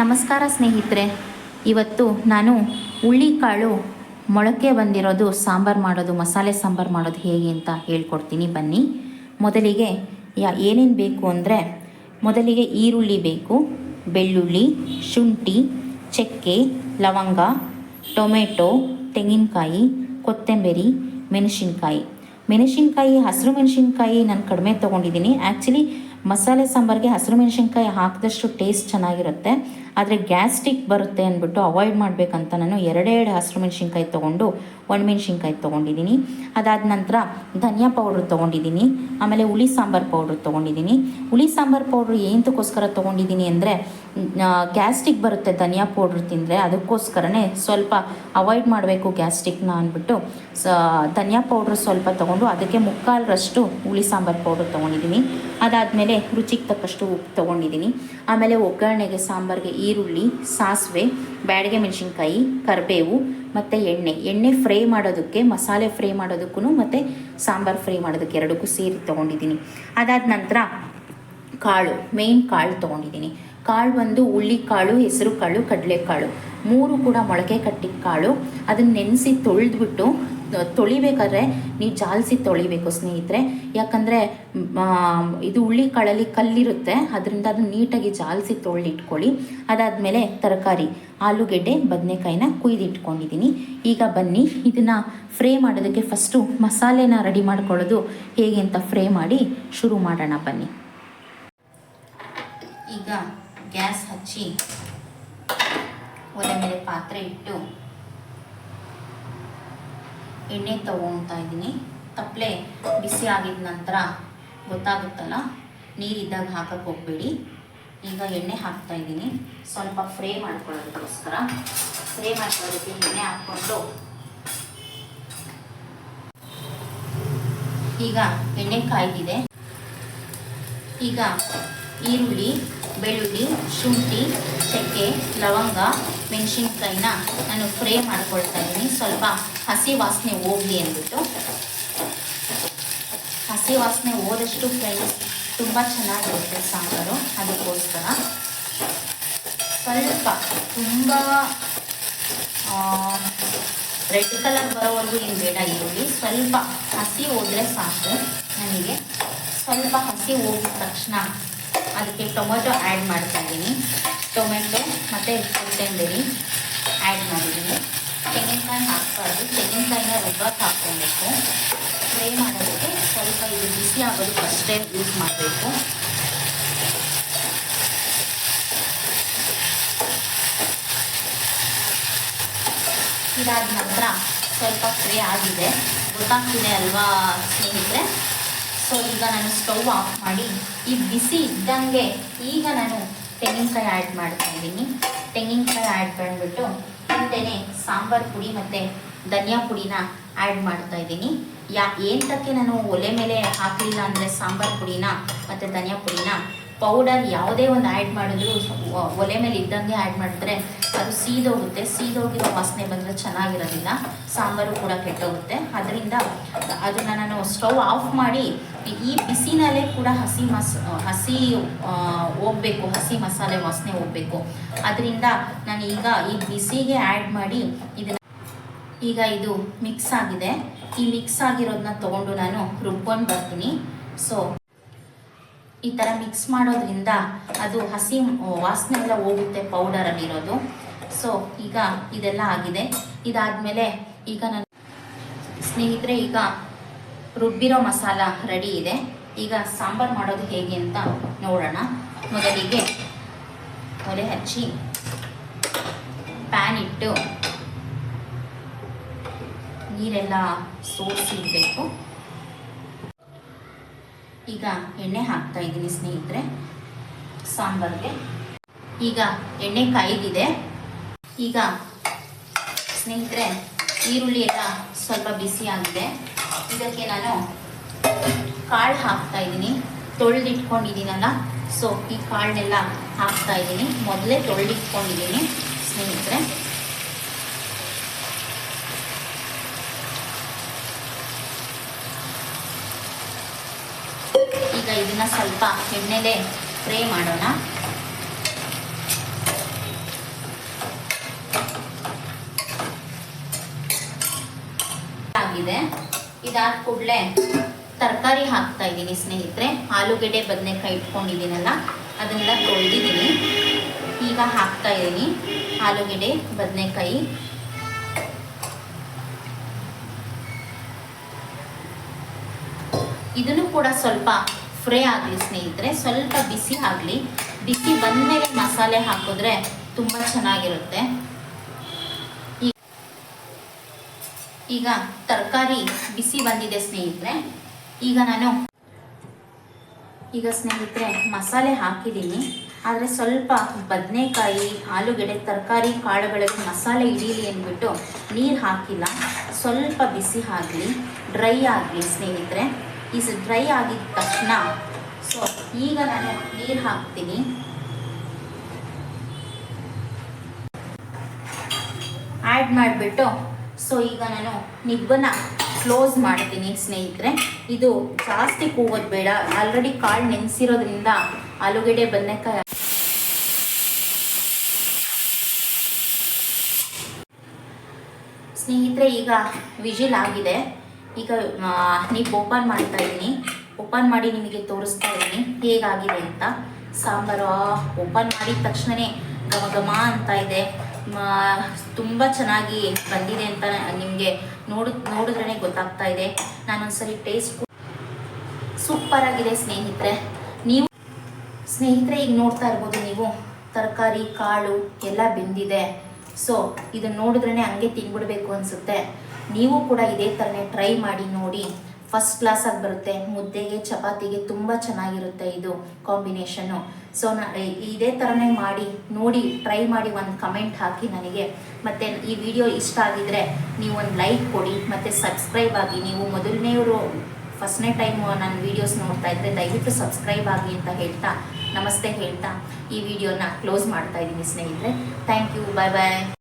ನಮಸ್ಕಾರ ಸ್ನೇಹಿತರೆ, ಇವತ್ತು ನಾನು ಹುಳ್ಳಿಕಾಳು ಮೊಳಕೆ ಬಂದಿರೋದು ಸಾಂಬಾರು ಮಾಡೋದು, ಮಸಾಲೆ ಸಾಂಬಾರು ಮಾಡೋದು ಹೇಗೆ ಅಂತ ಹೇಳ್ಕೊಡ್ತೀನಿ, ಬನ್ನಿ. ಮೊದಲಿಗೆ ಯಾ, ಏನೇನು ಬೇಕು ಅಂದರೆ ಮೊದಲಿಗೆ ಈರುಳ್ಳಿ ಬೇಕು, ಬೆಳ್ಳುಳ್ಳಿ, ಶುಂಠಿ, ಚಕ್ಕೆ, ಲವಂಗ, ಟೊಮೆಟೊ, ತೆಂಗಿನಕಾಯಿ, ಕೊತ್ತಂಬರಿ, ಮೆಣಸಿನ್ಕಾಯಿ. ಮೆಣಸಿನ್ಕಾಯಿ, ಹಸಿರು ಮೆಣಸಿನ್ಕಾಯಿ ನಾನು ಕಡಿಮೆ ತೊಗೊಂಡಿದ್ದೀನಿ. ಆ್ಯಕ್ಚುಲಿ ಮಸಾಲೆ ಸಾಂಬಾರಿಗೆ ಹಸಿರು ಮೆಣಸಿನ್ಕಾಯಿ ಹಾಕಿದಷ್ಟು ಟೇಸ್ಟ್ ಚೆನ್ನಾಗಿರುತ್ತೆ. ಆದರೆ ಗ್ಯಾಸ್ಟ್ರಿಕ್ ಬರುತ್ತೆ ಅಂದ್ಬಿಟ್ಟು ಅವಾಯ್ಡ್ ಮಾಡಬೇಕಂತ ನಾನು ಎರಡೆರಡು ಹಸಿರು ಮೆಣಸಿನ್ಕಾಯಿ ತೊಗೊಂಡು ಒಣಮೆಣ್ಸಿನ್ಕಾಯಿ ತೊಗೊಂಡಿದ್ದೀನಿ. ಅದಾದ ನಂತರ ಧನಿಯಾ ಪೌಡ್ರ್ ತೊಗೊಂಡಿದ್ದೀನಿ, ಆಮೇಲೆ ಹುಳಿ ಸಾಂಬಾರು ಪೌಡ್ರ್ ತೊಗೊಂಡಿದ್ದೀನಿ. ಹುಳಿ ಸಾಂಬಾರು ಪೌಡ್ರ್ ಏನಕ್ಕೋಸ್ಕರ ತೊಗೊಂಡಿದ್ದೀನಿ ಅಂದರೆ ಗ್ಯಾಸ್ಟ್ರಿಕ್ ಬರುತ್ತೆ ಧನಿಯಾ ಪೌಡ್ರ್ ತಿಂದರೆ ಅದಕ್ಕೋಸ್ಕರನೇ ಸ್ವಲ್ಪ ಅವಾಯ್ಡ್ ಮಾಡಬೇಕು ಗ್ಯಾಸ್ಟಿಕ್ನ ಅಂದ್ಬಿಟ್ಟು. ಸ, ಧನಿಯಾ ಪೌಡ್ರ್ ಸ್ವಲ್ಪ ತೊಗೊಂಡು ಅದಕ್ಕೆ ಮುಕ್ಕಾಲರಷ್ಟು ಹುಳಿ ಸಾಂಬಾರು ಪೌಡ್ರ್ ತೊಗೊಂಡಿದ್ದೀನಿ ಅದಾದಮೇಲೆ ರುಚಿಗೆ ತಕ್ಕಷ್ಟು ಉಪ್ಪು ತೊಗೊಂಡಿದ್ದೀನಿ ಆಮೇಲೆ ಒಗ್ಗರಣೆಗೆ ಸಾಂಬಾರಿಗೆ ಈರುಳ್ಳಿ, ಸಾಸಿವೆ, ಬ್ಯಾಡಗೆ ಮೆಣಸಿನ್ಕಾಯಿ, ಕರಿಬೇವು ಮತ್ತು ಎಣ್ಣೆ. ಎಣ್ಣೆ ಫ್ರೈ ಮಾಡೋದಕ್ಕೆ, ಮಸಾಲೆ ಫ್ರೈ ಮಾಡೋದಕ್ಕೂ ಮತ್ತು ಸಾಂಬಾರು ಫ್ರೈ ಮಾಡೋದಕ್ಕೆ ಎರಡಕ್ಕೂ ಸೇರಿ ತೊಗೊಂಡಿದ್ದೀನಿ ಅದಾದ ನಂತರ ಕಾಳು ಮೇಯ್ನ್ ಕಾಳು ತೊಗೊಂಡಿದ್ದೀನಿ ಕಾಳು ಬಂದು ಕಾಳು, ಹೆಸರು ಕಾಳು ಕಡಲೆಕಾಳು ಮೂರು ಕೂಡ ಮೊಳಕೆ ಕಟ್ಟಿದ ಕಾಳು. ಅದನ್ನ ನೆನೆಸಿ ತೊಳೆದ್ಬಿಟ್ಟು ತೊಳಿಬೇಕಾದ್ರೆ ನೀವು ಜಾಲಿಸಿ ತೊಳಿಬೇಕು ಸ್ನೇಹಿತರೆ. ಯಾಕಂದರೆ ಇದು ಹುಳ್ಳಿ ಕಾಳಲ್ಲಿ ಕಲ್ಲಿರುತ್ತೆ. ಅದರಿಂದ ಅದನ್ನು ನೀಟಾಗಿ ಜಾಲಿಸಿ ತೊಳೆದಿಟ್ಕೊಳ್ಳಿ. ಅದಾದಮೇಲೆ ತರಕಾರಿ, ಆಲೂಗೆಡ್ಡೆ, ಬದನೆಕಾಯಿನ ಕುಯ್ದಿಟ್ಕೊಂಡಿದ್ದೀನಿ. ಈಗ ಬನ್ನಿ, ಇದನ್ನು ಫ್ರೈ ಮಾಡೋದಕ್ಕೆ ಫಸ್ಟು ಮಸಾಲೆನ ರೆಡಿ ಮಾಡ್ಕೊಳ್ಳೋದು ಹೇಗೆ ಅಂತ ಫ್ರೈ ಮಾಡಿ ಶುರು ಮಾಡೋಣ ಬನ್ನಿ. ಈಗ ಗ್ಯಾಸ್ ಹಚ್ಚಿ ಒಲೆ ಮೇಲೆ ಪಾತ್ರೆ ಇಟ್ಟು ಎಣ್ಣೆ ತಗೊತಾ ಇದ್ದೀನಿ. ತಪ್ಪಲೆ ಬಿಸಿ ಆಗಿದ ನಂತರ ಗೊತ್ತಾಗುತ್ತಲ್ಲ, ನೀರಿದ್ದಾಗ ಹಾಕಕ್ಕೆ ಹೋಗಬೇಡಿ. ಈಗ ಎಣ್ಣೆ ಹಾಕ್ತಾ ಇದ್ದೀನಿ. ಸ್ವಲ್ಪ ಫ್ರೈ ಮಾಡ್ಕೊಳ್ಳೋದಕ್ಕೋಸ್ಕರ. ಫ್ರೈ ಮಾಡ್ಕೊಳ್ಳೋದಕ್ಕೆ ಎಣ್ಣೆ ಹಾಕ್ಕೊಂಡು ಈಗ ಎಣ್ಣೆ ಕಾಯ್ದಿದೆ ಈಗ ಈರುಳ್ಳಿ ಬೆಳ್ಳುಳ್ಳಿ, ಶುಂಠಿ, ಚಕ್ಕೆ, ಲವಂಗ, ಮೆಣಸಿನ್ಕಾಯಿನ ನಾನು ಫ್ರೈ ಮಾಡ್ಕೊಳ್ತಾ ಇದ್ದೀನಿ. ಸ್ವಲ್ಪ ಹಸಿ ವಾಸನೆ ಹೋಗಲಿ ಅಂದ್ಬಿಟ್ಟು. ಹಸಿ ವಾಸನೆ ಹೋದಷ್ಟು ಫ್ರೈ ತುಂಬ ಚೆನ್ನಾಗಿರುತ್ತೆ ಸಾಂಬಾರು. ಅದಕ್ಕೋಸ್ಕರ ಸ್ವಲ್ಪ ತುಂಬ ರೆಡ್ ಕಲರ್ ಬರೋವರೆಗೂ ಏನು ಬೇಡ ಈರುಳ್ಳಿ. ಸ್ವಲ್ಪ ಹಸಿ ಹೋದರೆ ಸಾಕು. ನನಗೆ ಸ್ವಲ್ಪ ಹಸಿ ಹೋಗಿದ ತಕ್ಷಣ ಅದಕ್ಕೆ ಟೊಮೊಟೊ ಆ್ಯಡ್ ಮಾಡ್ತಾ ಇದ್ದೀನಿ. ಟೊಮೆಟೊ ಮತ್ತು ಕೊತ್ತಂಬರಿ ಆ್ಯಡ್ ಮಾಡಿದ್ದೀನಿ. ತೆಂಗಿನಕಾಯಿ ಹಾಕ್ಬಾರ್ದು. ತೆಂಗಿನಕಾಯಿನ ರುಬ್ಬಕ್ಕೆ ಹಾಕ್ಕೊಬೇಕು. ಫ್ರೈ ಮಾಡೋದಕ್ಕೆ ಸ್ವಲ್ಪ ಇದು ಬಿಸಿ ಆಗೋದು ಫಸ್ಟೇ ಯೂಸ್ ಮಾಡಬೇಕು. ಇದಾದ ನಂತರ ಸ್ವಲ್ಪ ಫ್ರೈ ಆಗಿದೆ. ಗೊತ್ತಾಗ್ತಿದೆ ಅಲ್ವಾ ಸ್ನೇಹಿತರೆ? ಸೊ ಈಗ ನಾನು ಸ್ಟೌವ್ ಆಫ್ ಮಾಡಿ ಈ ಬಿಸಿ ಇದ್ದಂಗೆ ಈಗ ನಾನು ತೆಂಗಿನಕಾಯಿ ಆ್ಯಡ್ ಮಾಡ್ತಾ ಇದ್ದೀನಿ. ತೆಂಗಿನಕಾಯಿ ಆ್ಯಡ್ ಮಾಡಿಬಿಟ್ಟು ಹಿಂದೆ ಸಾಂಬಾರು ಪುಡಿ ಮತ್ತು ಧನಿಯಾ ಪುಡಿನ ಆ್ಯಡ್ ಮಾಡ್ತಾ ಇದ್ದೀನಿ. ಯಾ ಏಂತಕ್ಕೆ ನಾನು ಒಲೆ ಮೇಲೆ ಹಾಕಲಿಲ್ಲ ಅಂದರೆ ಸಾಂಬಾರು ಪುಡಿನ ಮತ್ತು ಧನಿಯಾ ಪುಡಿನ ಪೌಡರ್ ಯಾವುದೇ ಒಂದು ಆ್ಯಡ್ ಮಾಡಿದ್ರು ಒಲೆ ಮೇಲೆ ಇದ್ದಂಗೆ ಆ್ಯಡ್ ಮಾಡಿದ್ರೆ ಅದು ಸೀದೋಗುತ್ತೆ. ಸೀದೋಗಿರೋ ವಾಸನೆ ಬಂದರೆ ಚೆನ್ನಾಗಿರೋದಿಲ್ಲ. ಸಾಂಬಾರು ಕೂಡ ಕೆಟ್ಟೋಗುತ್ತೆ. ಅದರಿಂದ ಅದನ್ನು ನಾನು ಸ್ಟವ್ ಆಫ್ ಮಾಡಿ ಈ ಬಿಸಿನಲ್ಲೇ ಕೂಡ ಹಸಿ ಮಸ್ ಹಸಿ ಹೋಗ್ಬೇಕು. ಹಸಿ ಮಸಾಲೆ ವಾಸನೆ ಹೋಗಬೇಕು. ಅದರಿಂದ ನಾನು ಈಗ ಈ ಬಿಸಿಗೆ ಆ್ಯಡ್ ಮಾಡಿ ಇದನ್ನು ಈಗ ಇದು ಮಿಕ್ಸ್ ಆಗಿದೆ. ಈ ಮಿಕ್ಸ್ ಆಗಿರೋದನ್ನ ತೊಗೊಂಡು ನಾನು ರುಬ್ಕೊಂಡು ಬರ್ತೀನಿ. ಸೊ ಈ ಥರ ಮಿಕ್ಸ್ ಮಾಡೋದ್ರಿಂದ ಅದು ಹಸಿ ವಾಸನೆ ಎಲ್ಲ ಹೋಗುತ್ತೆ ಪೌಡರಲ್ಲಿರೋದು ಸೊ ಈಗ ಇದೆಲ್ಲ ಆಗಿದೆ. ಇದಾದಮೇಲೆ ಈಗ ನಾನು ಸ್ನೇಹಿತರೆ, ಈಗ ರುಬ್ಬಿರೋ ಮಸಾಲ ರೆಡಿ ಇದೆ. ಈಗ ಸಾಂಬಾರು ಮಾಡೋದು ಹೇಗೆ ಅಂತ ನೋಡೋಣ. ಮೊದಲಿಗೆ ಒಲೆ ಹಚ್ಚಿ ಪ್ಯಾನ್ ಇಟ್ಟು ನೀರೆಲ್ಲ ಸೋಸಿಡಬೇಕು ಈಗ ಎಣ್ಣೆ ಹಾಕ್ತಾ ಇದ್ದೀನಿ ಸ್ನೇಹಿತರೆ, ಸಾಂಬಾರಿಗೆ. ಈಗ ಎಣ್ಣೆ ಕಾಯ್ದಿದೆ. ಈಗ ಸ್ನೇಹಿತರೆ, ಈರುಳ್ಳಿ ಎಲ್ಲ ಸ್ವಲ್ಪ ಬಿಸಿ ಆಗಿದೆ. ಇದಕ್ಕೆ ನಾನು ಕಾಳು ಹಾಕ್ತಾ ಇದ್ದೀನಿ. ತೊಳೆದಿಟ್ಕೊಂಡಿದ್ದೀನಲ್ಲ ಸೊ ಈ ಕಾಳನ್ನೆಲ್ಲ ಹಾಕ್ತಾ ಇದ್ದೀನಿ. ಮೊದಲೇ ತೊಳೆದಿಟ್ಕೊಂಡಿದ್ದೀನಿ ಸ್ನೇಹಿತರೆ. ಇದನ್ನ ಸ್ವಲ್ಪ ಎಣ್ಣೆಲೆ ಫ್ರೈ ಮಾಡೋಣ. ಆಗಿದೆ. ಇದಾದ ಕೂಡಲೇ ತರಕಾರಿ ಹಾಕ್ತಾ ಇದ್ದೀನಿ ಸ್ನೇಹಿತರೆ. ಆಲೂಗೆಡ್ಡೆ, ಬದನೆಕಾಯಿ ಇಟ್ಕೊಂಡಿದ್ದೀನಲ್ಲ, ಅದನ್ನೆಲ್ಲ ತೊಳೆದಿದ್ದೀನಿ. ಈಗ ಹಾಕ್ತಾ ಇದ್ದೀನಿ ಆಲೂಗೆಡ್ಡೆ, ಬದನೆಕಾಯಿ. ಇದನ್ನು ಕೂಡ ಸ್ವಲ್ಪ ಫ್ರೈ ಆಗಲಿ ಸ್ನೇಹಿತರೆ, ಸ್ವಲ್ಪ ಬಿಸಿ ಆಗಲಿ. ಬಿಸಿ ಬಂದಮೇಲೆ ಮಸಾಲೆ ಹಾಕಿದ್ರೆ ತುಂಬ ಚೆನ್ನಾಗಿರುತ್ತೆ. ಈಗ ತರಕಾರಿ ಬಿಸಿ ಬಂದಿದೆ ಸ್ನೇಹಿತರೆ. ಈಗ ನಾನು ಈಗ ಸ್ನೇಹಿತರೆ, ಮಸಾಲೆ ಹಾಕಿದ್ದೀನಿ. ಆದರೆ ಸ್ವಲ್ಪ ಬದನೆಕಾಯಿ, ಆಲೂಗೆಡ್ಡೆ, ತರಕಾರಿ ಕಾಳುಗಳಿಗೆ ಮಸಾಲೆ ಹಿಡೀಲಿ ಅಂದ್ಬಿಟ್ಟು ನೀರು ಹಾಕಿಲ್ಲ. ಸ್ವಲ್ಪ ಬಿಸಿ ಆಗಲಿ, ಡ್ರೈ ಆಗಲಿ ಸ್ನೇಹಿತರೆ. ಈ ಡ್ರೈ ಆಗಿದ ತಕ್ಷಣ. ಸೊ ಈಗ ನಾನು ನೀರು ಹಾಕ್ತೀನಿ. ಆ್ಯಡ್ ಮಾಡಿಬಿಟ್ಟು ಸೊ ಈಗ ನಾನು ನಿಬ್ಬನ್ನ ಕ್ಲೋಸ್ ಮಾಡ್ತೀನಿ ಸ್ನೇಹಿತರೆ. ಇದು ಜಾಸ್ತಿ ಕೂಗೋದು ಬೇಡ. ಆಲ್ರೆಡಿ ಕಾಳು ನೆನೆಸಿರೋದ್ರಿಂದ ಆಲೂಗೆಡ್ಡೆ ಬದನೆಕಾಯಿ ಸ್ನೇಹಿತರೆ, ಈಗ ವಿಜಿಲ್ ಆಗಿದೆ. ಈಗ ನೀವು ಓಪನ್ ಮಾಡ್ತಾ ಇದ್ದೀನಿ. ಓಪನ್ ಮಾಡಿ ನಿಮಗೆ ತೋರಿಸ್ತಾ ಇದ್ದೀನಿ. ಹೇಗಾಗಿದೆ ಅಂತ. ಸಾಂಬಾರು ಓಪನ್ ಮಾಡಿದ ತಕ್ಷಣವೇ ಘಮ ಘಮ ಅಂತ ಇದೆ. ತುಂಬ ಚೆನ್ನಾಗಿ ಬಂದಿದೆ ಅಂತ ನಿಮಗೆ ನೋಡ ನೋಡಿದ್ರೇ ಗೊತ್ತಾಗ್ತಾ ಇದೆ. ನಾನೊಂದ್ಸರಿ ಟೇಸ್ಟ್ ಸೂಪರ್ ಆಗಿದೆ ಸ್ನೇಹಿತರೆ. ನೀವು ಸ್ನೇಹಿತರೆ, ಈಗ ನೋಡ್ತಾ ಇರ್ಬೋದು ನೀವು. ತರಕಾರಿ, ಕಾಳು ಎಲ್ಲ ಬೆಂದಿದೆ. ಸೊ ಇದನ್ನು ನೋಡಿದ್ರೇ ಹಂಗೆ ತಿನ್ಬಿಡ್ಬೇಕು ಅನಿಸುತ್ತೆ. ನೀವು ಕೂಡ ಇದೇ ಥರನೇ ಟ್ರೈ ಮಾಡಿ ನೋಡಿ. ಫಸ್ಟ್ ಕ್ಲಾಸಾಗಿ ಬರುತ್ತೆ. ಮುದ್ದೆಗೆ, ಚಪಾತಿಗೆ ತುಂಬ ಚೆನ್ನಾಗಿರುತ್ತೆ ಇದು ಕಾಂಬಿನೇಷನ್ನು ಸೊ ಇದೇ ಥರನೇ ಮಾಡಿ, ನೋಡಿ ಟ್ರೈ ಮಾಡಿ ಒಂದು ಕಮೆಂಟ್ ಹಾಕಿ ನನಗೆ. ಮತ್ತು ಈ ವಿಡಿಯೋ ಇಷ್ಟ ಆಗಿದ್ರೆ ನೀವು ಒಂದು ಲೈಕ್ ಕೊಡಿ, ಮತ್ತು ಸಬ್ಸ್ಕ್ರೈಬ್ ಆಗಿ. ನೀವು ಮೊದಲನೇವರು ಫಸ್ಟ್ನೇ ಟೈಮ್ ನನ್ನ ವೀಡಿಯೋಸ್ ನೋಡ್ತಾ ಇದ್ದರೆ ದಯವಿಟ್ಟು ಸಬ್ಸ್ಕ್ರೈಬ್ ಆಗಿ ಅಂತ ಹೇಳ್ತಾ, ನಮಸ್ತೆ ಹೇಳ್ತಾ ಈ ವಿಡಿಯೋನ ಕ್ಲೋಸ್ ಮಾಡ್ತಾ ಇದ್ದೀನಿ ಸ್ನೇಹಿತರೆ. Thank you bye bye